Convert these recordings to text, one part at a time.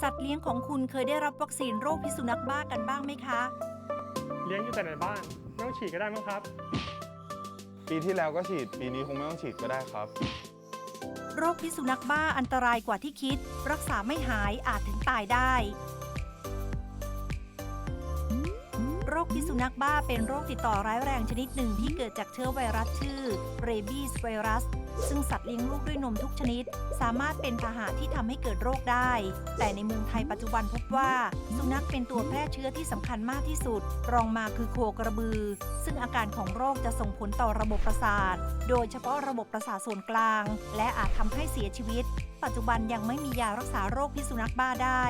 สัตว์เลี้ยงของคุณเคยได้รับวัคซีนโรคพิษสุนัขบ้ากันบ้างไหมคะ เลี้ยงอยู่แต่ในบ้านไม่ต้องฉีดก็ได้มั้งครับ ปีที่แล้วก็ฉีด ปีนี้คงไม่ต้องฉีดก็ได้ครับ โรคพิษสุนัขบ้าอันตรายกว่าที่คิด รักษาไม่หายอาจถึงตายได้ โรคพิษสุนัขบ้าเป็นโรคติดต่อร้ายแรงชนิดหนึ่งที่เกิดจากเชื้อไวรัสชื่อเรบีสไวรัส ซึ่งสัตว์เลี้ยงลูกด้วยนมทุกชนิด สามารถเป็นพาหะที่ทำให้เกิดโรคได้ แต่ในเมืองไทยปัจจุบันพบว่า สุนัขเป็นตัวแพร่เชื้อที่สำคัญมากที่สุด รองมาคือโคกระบือ ซึ่งอาการของโรคจะส่งผลต่อระบบประสาท โดยเฉพาะระบบประสาทส่วนกลาง และอาจทำให้เสียชีวิต ปัจจุบันยังไม่มียารักษาโรคพิษสุนัขบ้าได้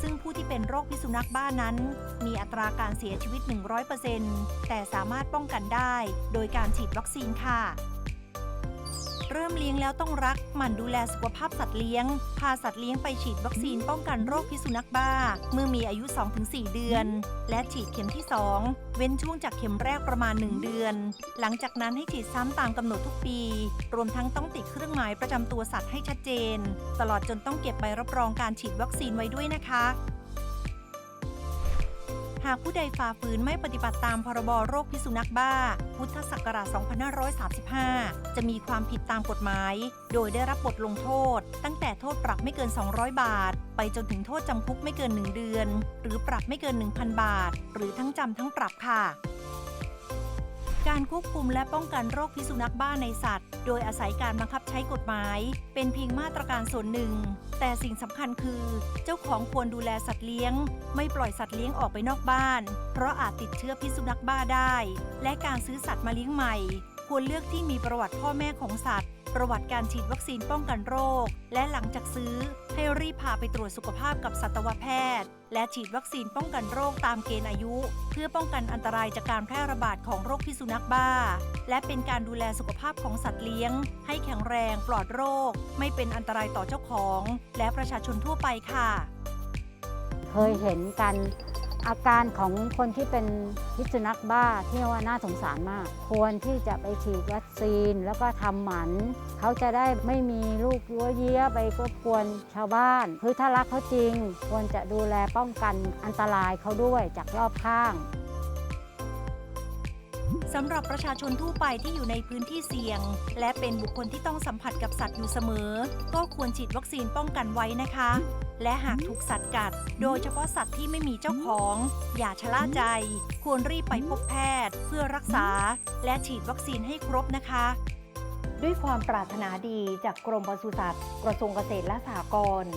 ซึ่งผู้ที่เป็นโรคพิษสุนัขบ้านั้น มีอัตราการเสียชีวิต 100%แต่สามารถป้องกันได้ โดยการฉีดวัคซีนค่ะ เริ่มเลี้ยงแล้วต้องรักหมั่นดูแลสุขภาพสัตว์เลี้ยง พาสัตว์เลี้ยงไปฉีดวัคซีนป้องกันโรคพิษสุนัขบ้า เมื่อมีอายุ 2-4 เดือน และฉีดเข็มที่ 2 เว้นช่วงจากเข็มแรกประมาณ 1 เดือน หลังจากนั้นให้ฉีดซ้ำตามกำหนดทุกปี รวมทั้งต้องติดเครื่องหมายประจำตัวสัตว์ให้ชัดเจน ตลอดจนต้องเก็บใบรับรองการฉีดวัคซีนไว้ด้วยนะคะ หากผู้ใดฝ่าฝืนไม่ปฏิบัติตามพรบโรคพิษสุนัขบ้า พุทธศักราช 2535 จะมีความผิดตามกฎหมาย โดยได้รับบทลงโทษ ตั้งแต่โทษปรับไม่เกิน 200 บาท ไปจนถึงโทษจำคุกไม่เกิน 1 เดือน หรือปรับไม่เกิน 1,000 บาท หรือทั้งจำทั้งปรับค่ะ การควบคุมและป้องกันโรคพิษสุนัขบ้าในสัตว์ โดยอาศัยการบังคับใช้กฎหมาย เป็นเพียงมาตรการส่วนหนึ่ง แต่สิ่งสำคัญคือ เจ้าของควรดูแลสัตว์เลี้ยง ไม่ปล่อยสัตว์เลี้ยงออกไปนอกบ้าน เพราะอาจติดเชื้อพิษสุนัขบ้าได้ และการซื้อสัตว์มาเลี้ยงใหม่ ควรเลือกที่มีประวัติพ่อแม่ของสัตว์ ประวัติการฉีดวัคซีนป้องกันโรค และหลังจากซื้อ ให้รีบพาไปตรวจสุขภาพกับสัตวแพทย์ และฉีดวัคซีนป้องกันโรคตามเกณฑ์อายุ เพื่อป้องกันอันตรายจากการแพร่ระบาดของโรคพิษสุนัขบ้า และเป็นการดูแลสุขภาพของสัตว์เลี้ยง ให้แข็งแรงปลอดโรค ไม่เป็นอันตรายต่อเจ้าของ และประชาชนทั่วไปค่ะ เคยเห็นกัน อาการของคนที่เป็นพิษสุนัขบ้าที่ว่าน่าสงสารมาก ควรที่จะไปฉีดวัคซีนแล้วก็ทำหมัน เขาจะได้ไม่มีลูกยัวเยี้ยไปรบกวนชาวบ้านคือถ้ารักเขาจริง ควรจะดูแลป้องกันอันตรายเขาด้วยจากรอบข้าง สำหรับประชาชนทั่วไปที่อยู่ในพื้นที่เสี่ยง และเป็นบุคคลที่ต้องสัมผัสกับสัตว์อยู่เสมอ ก็ควรฉีดวัคซีนป้องกันไว้นะคะ และหากถูกสัตว์กัด โดยเฉพาะสัตว์ที่ไม่มีเจ้าของ อย่าชะล่าใจ ควรรีบไปพบแพทย์ เพื่อรักษา และฉีดวัคซีนให้ครบนะคะ ด้วยความปรารถนาดีจากกรมปศุสัตว์กระทรวงเกษตรและสหกรณ์